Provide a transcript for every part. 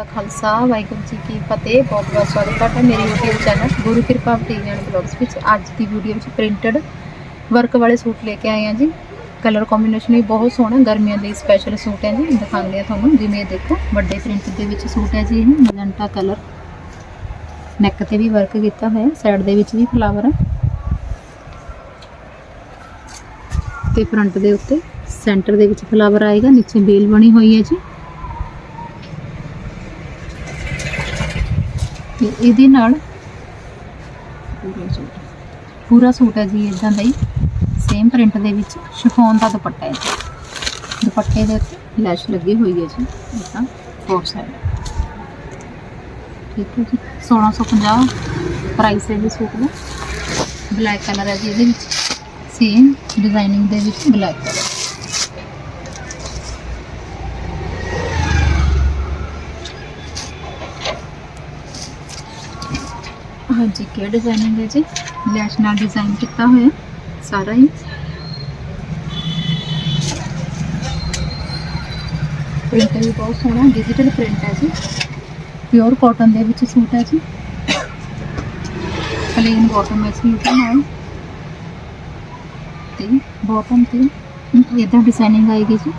ਦਾ ਖਾਲਸਾ, ਵਾਹਿਗੁਰੂ ਜੀ ਕੀ ਫਤਿਹ। ਬਹੁਤ ਬਹੁਤ ਸਵਾਗਤ ਤੁਹਾਡਾ ਮੇਰੇ YouTube ਚੈਨਲ ਗੁਰੂ ਕਿਰਪਾ ਬੁਟੀਕ ਬਲੌਗਸ ਵਿੱਚ। ਅੱਜ ਦੀ ਵੀਡੀਓ ਵਿੱਚ ਪ੍ਰਿੰਟਡ ਵਰਕ ਵਾਲੇ ਸੂਟ ਲੈ ਕੇ ਆਏ ਹਾਂ ਜੀ। ਕਲਰ ਕੰਬੀਨੇਸ਼ਨ ਵੀ ਬਹੁਤ ਸੋਹਣਾ, ਗਰਮੀਆਂ ਲਈ ਸਪੈਸ਼ਲ ਸੂਟ ਹੈ ਜੀ। ਦਿਖਾਉਂਦੇ ਆ ਤੁਹਾਨੂੰ। ਜਿਵੇਂ ਦੇਖੋ, ਵੱਡੇ ਪ੍ਰਿੰਟ ਦੇ ਵਿੱਚ ਸੂਟ ਹੈ ਜੀ ਇਹ। ਮਜੰਟਾ ਕਲਰ ਨੈਕ ਤੇ ਵੀ ਵਰਕ ਕੀਤਾ ਹੋਇਆ ਸਾਈਡ ਦੇ ਵਿੱਚ ਵੀ ਫਲਾਵਰ ਹੈ। ਤੇ ਫਰੰਟ ਦੇ ਉੱਤੇ ਸੈਂਟਰ ਦੇ ਵਿੱਚ ਫਲਾਵਰ ਆਏਗਾ। ਨੀਚੇ ਬੇਲ ਬਣੀ ਹੋਈ ਹੈ ਜੀ। ਤੇ ਇਹਦੇ ਨਾਲ ਪੂਰਾ ਸੂਟ। ਪੂਰਾ ਸੂਟ ਹੈ ਜੀ ਇਦਾਂ ਦਾ ਹੀ। ਸੇਮ ਪ੍ਰਿੰਟ ਦੇ ਵਿੱਚ ਸ਼ਿਫੋਨ ਦਾ ਦੁਪੱਟਾ ਹੈ ਜੀ। ਦੁਪੱਟੇ ਦੇ ਉੱਤੇ ਲੈਸ਼ ਲੱਗੀ ਹੋਈ ਹੈ ਜੀ ਇਦਾਂ ਫੋਰ ਸਾਈਡ ਠੀਕ ਹੈ ਜੀ 1650 ਪ੍ਰਾਈਸ ਹੈ ਜੀ ਸੂਟ ਦਾ। ਬਲੈਕ ਕਲਰ ਹੈ ਜੀ ਇਹਦੇ ਵਿੱਚ। ਸੇਮ ਡਿਜ਼ਾਈਨਿੰਗ ਦੇ ਵਿੱਚ ਬਲੈਕ ਕਲਰ ਹਾਂਜੀ ਕੀ ਡਿਜ਼ਾਈਨਿੰਗ ਹੈ ਜੀ ਲੈਸ਼ ਨਾਲ ਡਿਜ਼ਾਈਨ ਕੀਤਾ ਹੋਇਆ ਸਾਰਾ ਹੀ ਪ੍ਰਿੰਟ ਵੀ ਬਹੁਤ ਸੋਹਣਾ ਡਿਜੀਟਲ ਪ੍ਰਿੰਟ ਹੈ ਜੀ ਪਿਓਰ ਕਾਟਨ ਦੇ ਵਿੱਚ ਸੂਟ ਹੈ ਜੀ ਪਲੇਨ ਬਾਟਮ ਹੈ ਜੀ ਇਹਦੇ ਨਾਲ ਤੇ ਬਾਟਮ ਤੇ ਇਦਾਂ ਡਿਜ਼ਾਈਨਿੰਗ ਆਏਗੀ ਜੀ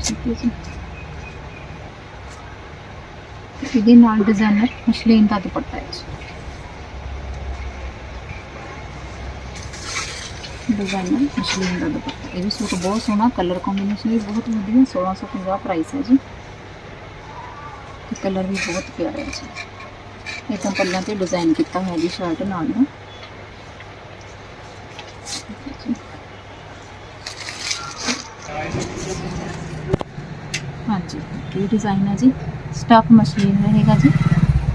ਠੀਕ ਹੈ ਜੀ ਇਹਦੇ ਨਾਲ ਡਿਜ਼ਾਈਨਰ ਮਸ਼ਲੀਨ ਦਾ ਦੁਪੱਟਾ ਹੈ ਜੀ ਡਿਜ਼ਾਈਨਰ ਮਸ਼ਲੀਨ ਦਾ ਦੁਪੱਟਾ ਇਹ ਵੀ ਸੂਟ ਬਹੁਤ ਸੋਹਣਾ ਕਲਰ ਕੰਬੀਨੇਸ਼ਨ ਵੀ ਬਹੁਤ ਵਧੀਆ 1650 ਪ੍ਰਾਈਸ ਹੈ ਜੀ ਤੇ ਕਲਰ ਵੀ ਬਹੁਤ ਪਿਆਰਾ ਹੈ ਜੀ ਇਹ ਤਾਂ ਪੱਲਾਂ ਤੇ ਡਿਜ਼ਾਈਨ ਕੀਤਾ ਹੋਇਆ ਜੀ ਸ਼ਰਟ ਨਾਲ ਨਾ ਹਾਂਜੀ ਇਹ ਡਿਜ਼ਾਈਨ ਹੈ ਜੀ। ਸਟਫ ਮਸ਼ੀਨ ਰਹੇਗਾ ਜੀ।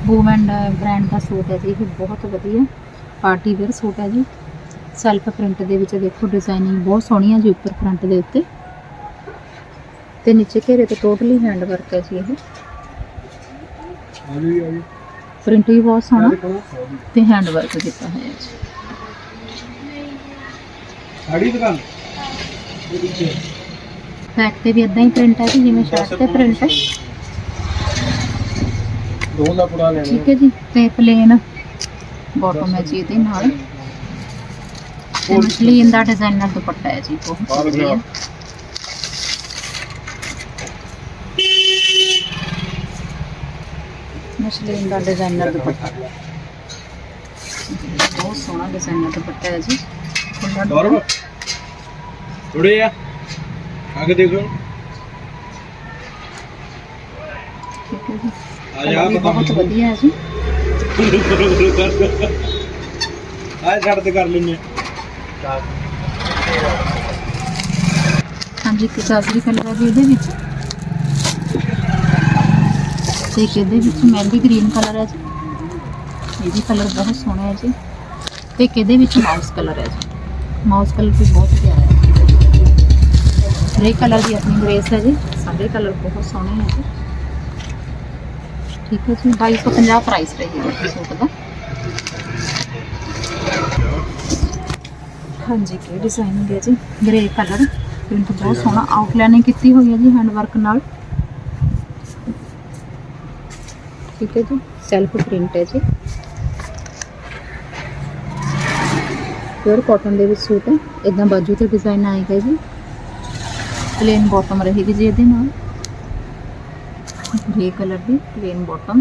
ਬੂਮੈਂਡ ਬ੍ਰਾਂਡ ਦਾ ਸੂਟ ਹੈ ਜੀ। ਇਹ ਬਹੁਤ ਵਧੀਆ ਪਾਰਟੀ ਵੇਅਰ ਸੂਟ ਹੈ ਜੀ। ਸੈਲਫ ਪ੍ਰਿੰਟ ਦੇ ਵਿੱਚ ਦੇਖੋ ਡਿਜ਼ਾਈਨਿੰਗ ਬਹੁਤ ਸੋਹਣੀ ਹੈ ਜੀ ਉੱਪਰ ਫਰੰਟ ਦੇ ਉੱਤੇ। ਤੇ ਨੀਚੇ ਘੇਰੇ ਤੇ ਟੋਟਲੀ ਹੈਂਡ ਵਰਕ ਹੈ ਜੀ ਇਹ। ਪ੍ਰਿੰਟ ਵੀ ਬਹੁਤ ਸੋਹਣਾ ਤੇ ਹੈਂਡ ਵਰਕ ਕੀਤਾ ਹੋਇਆ ਜੀ। ਸਾੜੀ ਦੁਕਾਨ? ਬੈਕ ਤੇ ਵੀ ਇਦਾਂ ਹੀ ਪ੍ਰਿੰਟ ਹੈ ਜੀ ਜਿਵੇਂ ਸ਼ਰਟ ਤੇ ਪ੍ਰਿੰਟ ਹੈ। ਦੋ ਦਾ ਪੁਰਾ ਲੈਣਾ ਠੀਕ ਹੈ ਜੀ ਤੇ ਪਲੇਨ ਬਾਟਮ ਹੈ ਜੀ ਇਹਦੇ ਨਾਲ। ਮਸ਼ਲੀਨ ਦਾ ਡਿਜ਼ਾਈਨਰ ਦੁਪੱਟਾ ਹੈ ਜੀ ਬਹੁਤ ਵਧੀਆ। ਮਸ਼ਲੀਨ। ਦਾ ਡਿਜ਼ਾਈਨਰ ਦੁਪੱਟਾ। ਬਹੁਤ ਸੋਹਣਾ ਡਿਜ਼ਾਈਨਰ ਦੁਪੱਟਾ ਹੈ ਜੀ। ਦੁਪੱਟਾ। ਥੋੜੇ ਆ। ਆਗੇ ਦੇਖੋ ਠੀਕ ਹੈ ਜੀ ਆ ਕਲਰ ਜਾ ਵੀ ਪਤਾ ਬਹੁਤ ਵਧੀਆ ਹੈ ਜੀ ਆ ਛੱਡ ਤੇ ਕਰ ਲੈਨੇ ਹਾਂਜੀ ਇੱਕ ਗਾਜਰੀ ਕਲਰ ਹੈ ਜੀ ਇਹਦੇ ਵਿੱਚ ਤੇ ਇੱਕ ਇਹਦੇ ਵਿੱਚ ਮਹਿੰਦੀ ਗ੍ਰੀਨ ਕਲਰ ਹੈ ਜੀ ਇਹ ਵੀ ਕਲਰ ਬਹੁਤ ਸੋਹਣਾ ਹੈ ਜੀ ਤੇ ਇੱਕ ਇਹਦੇ ਵਿੱਚ ਮਾਊਸ ਕਲਰ ਹੈ ਜੀ ਮਾਊਸ ਕਲਰ ਵੀ ਬਹੁਤ ਪਿਆਰਾ ਹੈ ਗ੍ਰੇ ਕਲਰ ਦੀ ਆਪਣੀ ਗ੍ਰੇਸ ਹੈ ਜੀ ਸਾਰੇ ਕਲਰ ਬਹੁਤ ਸੋਹਣੇ ਹੈ ਜੀ ਠੀਕ ਹੈ ਜੀ 2250 ਪ੍ਰਾਈਸ ਰਹੇਗਾ ਇਸ ਸੂਟ ਦਾ ਹਾਂਜੀ ਕੀ ਡਿਜ਼ਾਈਨਿੰਗ ਹੈ ਜੀ ਗ੍ਰੇ ਕਲਰ ਪ੍ਰਿੰਟ ਬਹੁਤ ਸੋਹਣਾ ਆਊਟਲਾਈਨਿੰਗ ਕੀਤੀ ਹੋਈ ਹੈ ਜੀ ਹੈਂਡ ਵਰਕ ਨਾਲ ਠੀਕ ਹੈ ਜੀ ਸੈਲਫ ਪ੍ਰਿੰਟ ਹੈ ਜੀ ਪਿਓਰ ਕਾਟਨ ਦੇ ਵਿੱਚ ਸੂਟ ਹੈ ਇਦਾਂ ਬਾਜੂ ਤੇ ਡਿਜ਼ਾਈਨ ਆਏਗਾ ਜੀ ਪਲੇਨ ਬਾਟਮ ਰਹੇਗੀ ਜੀ ਇਹਦੇ ਨਾਲ। ਗ੍ਰੇ ਕਲਰ ਦੀ ਪਲੇਨ ਬਾਟਮ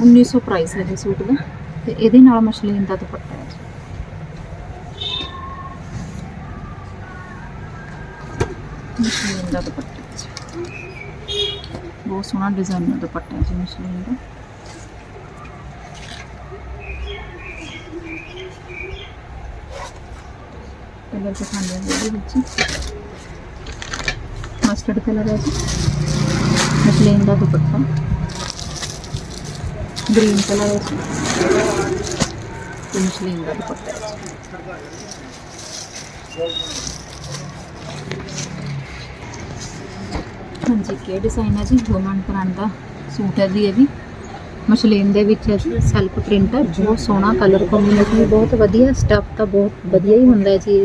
1900 ਪ੍ਰਾਈਸ ਹੈ ਜੀ ਸੂਟ ਦਾ। ਤੇ ਇਹਦੇ ਨਾਲ ਮਸ਼ਲੀਨ ਦਾ ਦੁਪੱਟਾ ਹੈ ਜੀ। ਮਸ਼ਲੀਨ ਦਾ ਦੁਪੱਟਾ ਬਹੁਤ ਸੋਹਣਾ ਡਿਜ਼ਾਈਨ ਦਾ ਦੁਪੱਟਾ ਹੈ ਜੀ ਮਸ਼ਲੀਨ ਦਾ। ਕਲਰ ਦਿਖਾਉਂਦੇ ਹਾਂ ਜੀ ਇਹਦੇ ਵਿੱਚ ਮਸਟਰਡ ਕਲਰ ਹੈ ਜੀ ਮਸ਼ਲੀਨ ਦਾ ਦੁਪੱਟਾ ਗ੍ਰੀਨ ਕਲਰ ਹੈ ਜੀ ਤੇ ਮਸ਼ਲੀਨ ਦਾ ਦੁਪੱਟਾ ਹੈ ਜੀ ਹਾਂਜੀ ਕੀ ਡਿਜ਼ਾਈਨ ਹੈ ਜੀ ਵੂਮਨ ਬ੍ਰਾਂਡ ਦਾ ਸੂਟ ਹੈ ਜੀ ਇਹ ਵੀ ਮਸ਼ਲੀਨ ਦੇ ਵਿੱਚ ਸੈਲਫ ਪ੍ਰਿੰਟ ਹੈ, ਬਹੁਤ ਸੋਹਣਾ ਕਲਰ ਕੰਬੀਨੇਸ਼ਨ ਵੀ ਬਹੁਤ ਵਧੀਆ ਸਟੱਫ ਤਾਂ ਬਹੁਤ ਵਧੀਆ ਹੀ ਹੁੰਦਾ ਹੈ ਜੀ।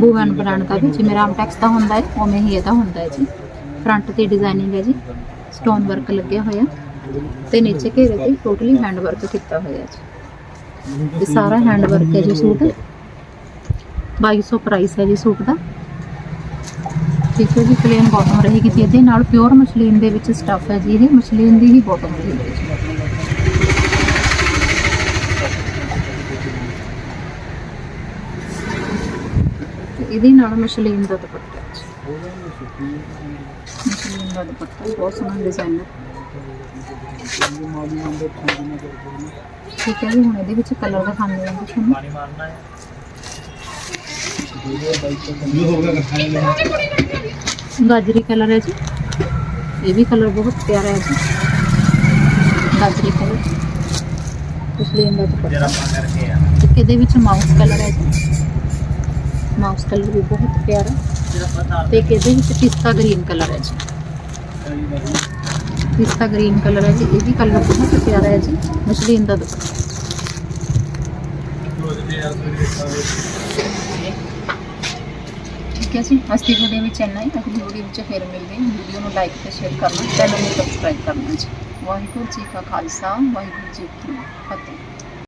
ਬੂਵਨ ਬ੍ਰਾਂਡ ਦਾ ਵੀ, ਜਿਵੇਂ ਰਾਮਟੈਕਸ ਦਾ ਹੁੰਦਾ ਹੈ, ਉਵੇਂ ਹੀ ਇਹਦਾ ਹੁੰਦਾ ਹੈ ਜੀ। ਫਰੰਟ ਤੇ ਡਿਜ਼ਾਈਨਿੰਗ ਹੈ ਜੀ ਸਟੋਨ ਵਰਕ ਲੱਗਿਆ ਹੋਇਆ। ਤੇ ਨੀਚੇ ਘੇਰੇ ਤੇ ਟੋਟਲੀ ਹੈਂਡ ਵਰਕ ਕੀਤਾ ਹੋਇਆ ਜੀ। ਇਹ ਸਾਰਾ ਹੈਂਡ ਵਰਕ ਹੈ ਜੀ ਸੂਟ। 2200 ਪ੍ਰਾਈਸ ਹੈ ਜੀ ਸੂਟ ਦਾ। ਠੀਕ ਹੈ ਜੀ ਪਲੇਨ ਬਾਟਮ ਰਹੇਗੀ ਜੀ। ਇਹਦੇ ਨਾਲ ਪਿਓਰ ਮਸ਼ਲੀਨ ਦੇ ਵਿੱਚ ਸਟੱਫ ਹੈ ਜੀ। ਇਹ ਮਸ਼ਲੀਨ ਦੀ ਹੀ ਬਾਟਮ ਰਹੇਗੀ ਤੇ ਇਹਦੇ ਨਾਲ ਮਸ਼ਲੀਨ ਦਾ ਦੁਪੱਟਾ ਹੈ ਜੀ। ਮਸ਼ਲੀਨ ਦਾ ਦੁਪੱਟਾ ਬਹੁਤ ਸੋਹਣਾ ਡਿਜ਼ਾਈਨਰ ਠੀਕ ਹੈ ਜੀ ਹੁਣ ਇਹਦੇ ਵਿੱਚ ਕਲਰ ਦਿਖਾਉਂਦੇ ਹਾਂ ਜੀ ਤੁਹਾਨੂੰ ਇਹ ਹੋ ਗਿਆ ਇਕੱਠਾ ਲੈ ਗਾਜਰੀ ਕਲਰ ਹੈ ਜੀ ਇਹ ਵੀ ਕਲਰ ਬਹੁਤ ਪਿਆਰਾ ਹੈ ਜੀ ਗਾਜਰੀ ਕਲਰ ਮਸਲੀਨ ਦਾ ਦੁਪੱਟਾ ਇੱਕ ਇਹਦੇ ਵਿੱਚ ਮਾਊਸ ਕਲਰ ਹੈ ਜੀ ਮਾਊਸ ਕਲਰ ਵੀ ਬਹੁਤ ਪਿਆਰਾ ਤੇ ਇੱਕ ਇਹਦੇ ਵਿੱਚ ਪਿਸਤਾ ਗ੍ਰੀਨ ਕਲਰ ਹੈ ਜੀ ਪਿਸਤਾ ਗ੍ਰੀਨ ਕਲਰ ਹੈ ਜੀ ਇਹ ਵੀ ਕਲਰ ਬਹੁਤ ਪਿਆਰਾ ਹੈ ਜੀ ਮਸਲੀਨ ਦਾ ਦੁਪੱਟਾ ਠੀਕ ਹੈ ਜੀ ਅੱਜ ਦੀ ਵੀਡੀਓ ਵਿੱਚ ਇੰਨਾ ਹੀ ਅਗਲੀ ਵੀਡੀਓ ਵਿੱਚ ਫਿਰ ਮਿਲਦੇ ਹਾਂ ਵੀਡੀਓ ਨੂੰ ਲਾਈਕ ਤੇ ਸ਼ੇਅਰ ਕਰਨਾ ਚੈਨਲ ਨੂੰ ਸਬਸਕ੍ਰਾਈਬ ਕਰਨਾ ਜੀ ਵਾਹਿਗੁਰੂ ਜੀ ਕਾ ਖਾਲਸਾ ਵਾਹਿਗੁਰੂ ਜੀ ਕੀ ਫਤਿਹ